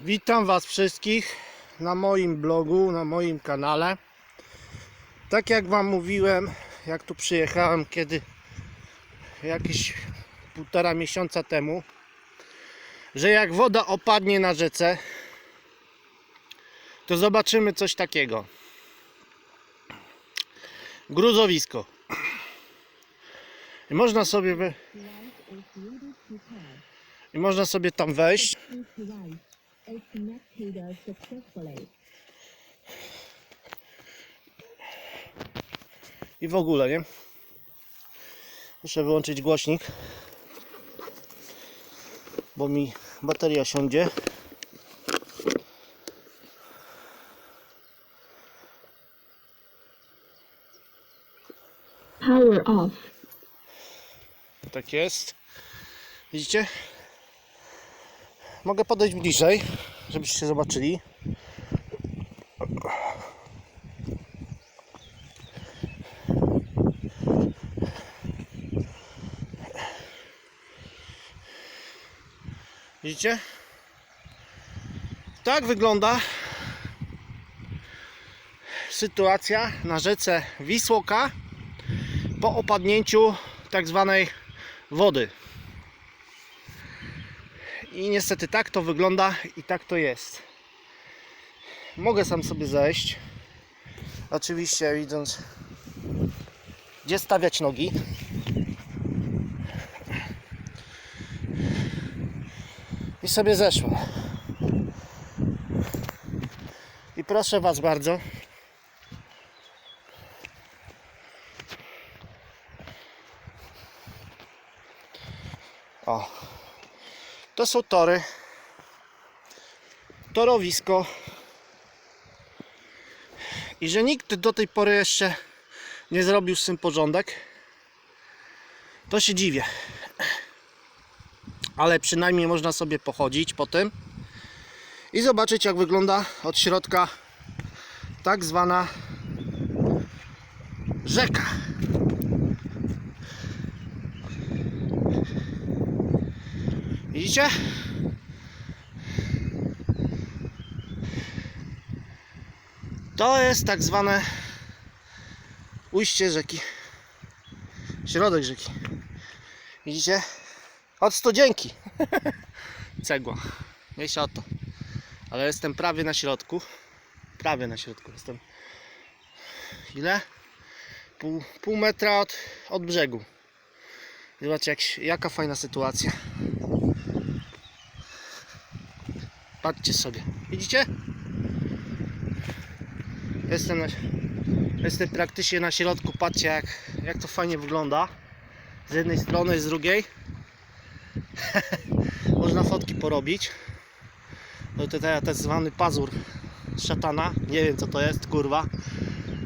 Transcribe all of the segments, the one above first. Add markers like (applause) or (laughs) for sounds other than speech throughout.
Witam Was wszystkich na moim blogu, na moim kanale. Tak jak Wam mówiłem, jak tu przyjechałem, kiedy jakieś półtora miesiąca temu, że jak woda opadnie na rzece, to zobaczymy coś takiego. Gruzowisko. I można sobie, i można sobie tam wejść. Successfully. I w ogóle, nie? Muszę wyłączyć głośnik, bo mi bateria siądzie. Power off. Tak jest. Widzicie? Mogę podejść bliżej, żebyście zobaczyli. Widzicie? Tak wygląda sytuacja na rzece Wisłoka po opadnięciu tak zwanej wody. I niestety tak to wygląda i tak to jest. Mogę sam sobie zejść. Oczywiście widząc gdzie stawiać nogi. I sobie zeszłem. I proszę Was bardzo, O. To są tory. Torowisko. I że nikt do tej pory jeszcze nie zrobił z tym porządek, to się dziwię. Ale przynajmniej można sobie pochodzić po tym i zobaczyć jak wygląda od środka tak zwana rzeka. Widzicie? To jest tak zwane ujście rzeki. Środek rzeki. Widzicie? Od studzienki. (laughs) Cegła. Mniejsza o to. Ale jestem prawie na środku. Prawie na środku jestem. Ile? Pół, pół metra od, od brzegu. Zobaczcie jak, jaka fajna sytuacja. Patrzcie sobie. Widzicie? Jestem, jestem praktycznie na środku. Patrzcie jak, jak to fajnie wygląda. Z jednej strony, z drugiej. (laughs) Można fotki porobić. No to teraz tak zwany pazur szatana. Nie wiem co to jest, kurwa.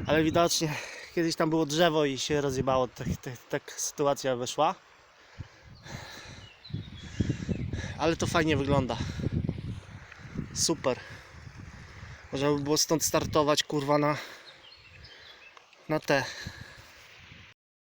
Ale widocznie kiedyś tam było drzewo i się rozjebało. Tak, tak, tak sytuacja wyszła. Ale to fajnie wygląda. Super. Można by było stąd startować kurwa na na te